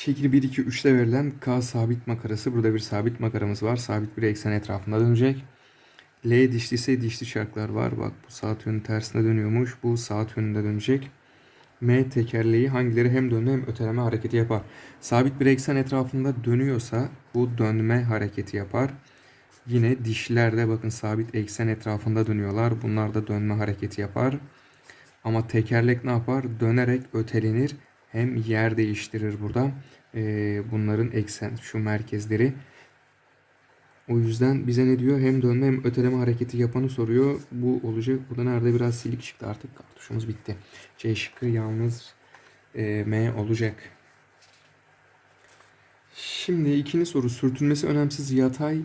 Şekil 1, 2, 3'te verilen K sabit makarası. Burada bir sabit makaramız var. Sabit bir eksen etrafında dönecek. L dişli ise dişli çarklar var. Bak bu saat yönü tersine dönüyormuş. Bu saat yönünde dönecek. M tekerleği hangileri hem dönme hem öteleme hareketi yapar. Sabit bir eksen etrafında dönüyorsa bu dönme hareketi yapar. Yine dişlerde bakın sabit eksen etrafında dönüyorlar. Bunlar da dönme hareketi yapar. Ama tekerlek ne yapar? Dönerek ötelenir. Hem yer değiştirir burada. Ee, bunların eksen şu merkezleri. O yüzden bize ne diyor? Hem dönme hem öteleme hareketi yapanı soruyor. Bu olacak. Burada nerede biraz silik çıktı artık. Kartuşumuz bitti. C şıkkı yalnız e, M olacak. Şimdi ikinci soru. Sürtünmesi önemsiz yatay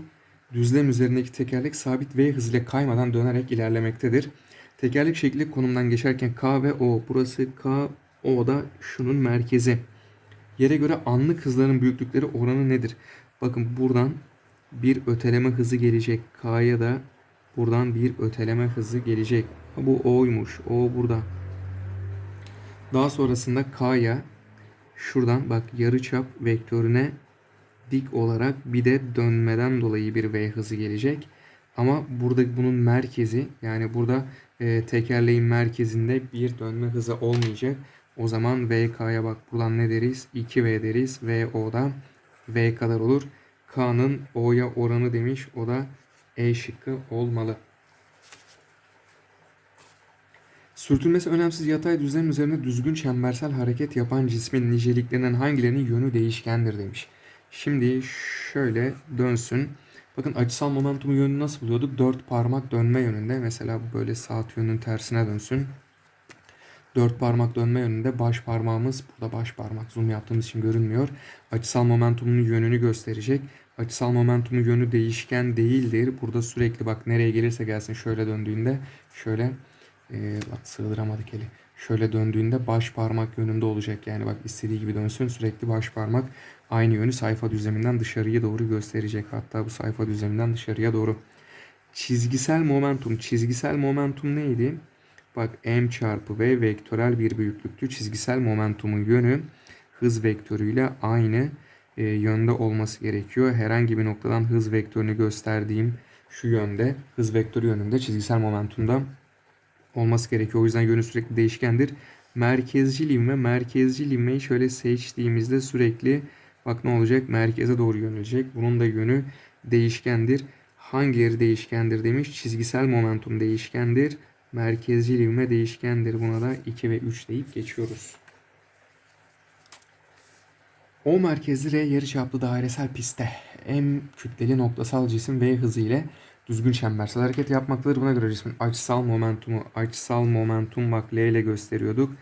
düzlem üzerindeki tekerlek sabit V hızıyla kaymadan dönerek ilerlemektedir. Tekerlek şekli konumdan geçerken K ve O. Burası K, O da şunun merkezi. Yere göre anlık hızların büyüklükleri oranı nedir? Bakın buradan bir öteleme hızı gelecek. K'ya da buradan bir öteleme hızı gelecek. Bu O'ymuş. O burada. Daha sonrasında K'ya şuradan bak yarıçap vektörüne dik olarak bir de dönmeden dolayı bir V hızı gelecek. Ama burada bunun merkezi yani burada e, tekerleğin merkezinde bir dönme hızı olmayacak. O zaman VK'ya bak buradan ne deriz? 2V deriz. VO'da V kadar olur. K'nın O'ya oranı demiş. O da E şıkkı olmalı. Sürtünmesi önemsiz yatay düzlem üzerinde düzgün çembersel hareket yapan cismin niceliklerinden hangilerinin yönü değişkendir demiş. Şimdi şöyle dönsün. Bakın açısal momentumu yönünü nasıl buluyorduk? Dört parmak dönme yönünde. Mesela böyle saat yönünün tersine dönsün. Dört parmak dönme yönünde baş parmağımız burada baş parmak zoom yaptığımız için görünmüyor. Açısal momentumun yönünü gösterecek. Açısal momentumun yönü değişken değildir. Burada sürekli bak nereye gelirse gelsin şöyle döndüğünde şöyle e, bak sığdıramadık eli. Şöyle döndüğünde baş parmak yönünde olacak. Yani bak istediği gibi dönsün sürekli baş parmak aynı yönü sayfa düzleminden dışarıya doğru gösterecek. Hatta bu sayfa düzleminden dışarıya doğru. Çizgisel momentum. Çizgisel momentum neydi? Bak m çarpı v vektörel bir büyüklüktü. Çizgisel momentumun yönü hız vektörüyle aynı e, yönde olması gerekiyor. Herhangi bir noktadan hız vektörünü gösterdiğim şu yönde hız vektörü yönünde çizgisel momentumda olması gerekiyor. O yüzden yönü sürekli değişkendir. Merkezcil ivme, merkezcil ivmeyi şöyle seçtiğimizde sürekli bak ne olacak? Merkeze doğru yönelecek. Bunun da yönü değişkendir. Hangileri değişkendir demiş. Çizgisel momentum değişkendir. Merkezcil ivme değişkendir. Buna da 2 ve 3 deyip geçiyoruz. O merkezli R yarıçaplı dairesel pistte M kütleli noktasal cisim V hızı ile düzgün çembersel hareket yapmaktadır. Buna göre cismin açısal momentumu, açısal momentum bak L ile gösteriyorduk.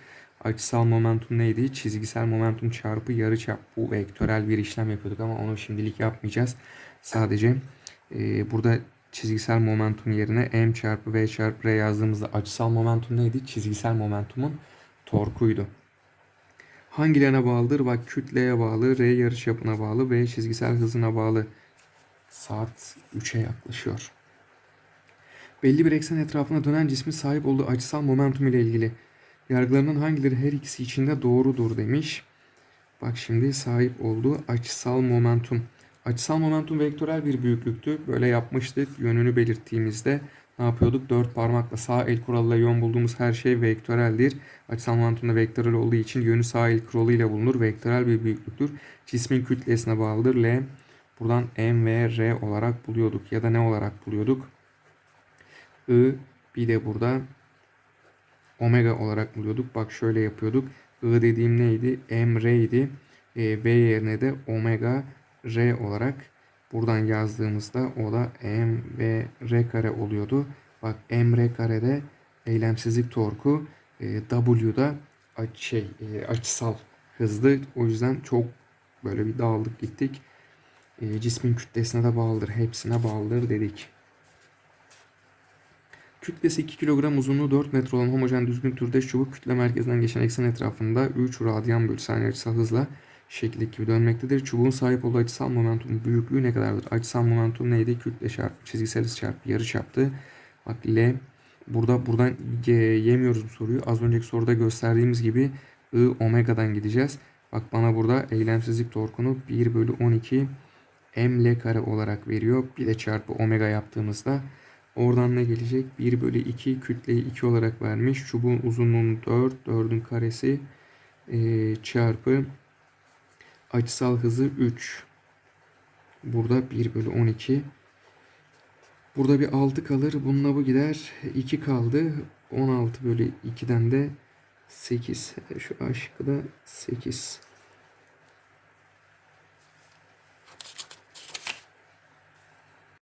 Açısal momentum neydi? Çizgisel momentum çarpı yarıçap. Bu vektörel bir işlem yapıyorduk ama onu şimdilik yapmayacağız. Sadece e, burada çizgisel momentum yerine m çarpı v çarpı r yazdığımızda açısal momentum neydi? Çizgisel momentumun torkuydu. Hangilerine bağlıdır? Bak kütleye bağlı, r yarıçapına bağlı, v çizgisel hızına bağlı. Saat 3'e yaklaşıyor. Belli bir eksen etrafında dönen cismin sahip olduğu açısal momentum ile ilgili yargılarının hangileri her ikisi içinde doğrudur demiş. Bak şimdi sahip olduğu açısal momentum. Açısal momentum vektörel bir büyüklüktü. Böyle yapmıştık. Yönünü belirttiğimizde ne yapıyorduk? Dört parmakla sağ el kuralıyla yön bulduğumuz her şey vektöreldir. Açısal momentumda vektörel olduğu için yönü sağ el kuralıyla bulunur. Vektörel bir büyüklüktür. Cismin kütlesine bağlıdır. L buradan M ve R olarak buluyorduk. Ya da ne olarak buluyorduk? I bir de burada omega olarak buluyorduk. Bak şöyle yapıyorduk. I dediğim neydi? M, R idi. E, V yerine de omega R olarak buradan yazdığımızda o da M ve R kare oluyordu. Bak M R karede eylemsizlik torku e, W'da şey, e, açısal hızlı. O yüzden çok böyle bir dağıldık gittik. E, cismin kütlesine de bağlıdır. Hepsine bağlıdır dedik. Kütlesi 2 kilogram, uzunluğu 4 metre olan homojen düzgün türdeş çubuk kütle merkezinden geçen eksen etrafında 3 radyan bölü saniye açısal hızla şekildeki gibi dönmektedir. Çubuğun sahip olduğu açısal momentum büyüklüğü ne kadardır? Açısal momentum neydi? Kütle çarpı çizgisel hız çarpı yarı çaptı. Bak L burada buradan yemiyoruz bu soruyu. Az önceki soruda gösterdiğimiz gibi I omega'dan gideceğiz. Bak bana burada eylemsizlik torkunu 1 bölü 12 m l kare olarak veriyor. Bir de çarpı omega yaptığımızda oradan ne gelecek? 1 bölü 2 kütleyi 2 olarak vermiş. Çubuğun uzunluğunu 4. 4'ün karesi e, çarpı açısal hızı 3. Burada 1 bölü 12. Burada bir 6 kalır. Bununla bu gider. 2 kaldı. 16 bölü 2'den de 8. Şu A şıkkı da 8.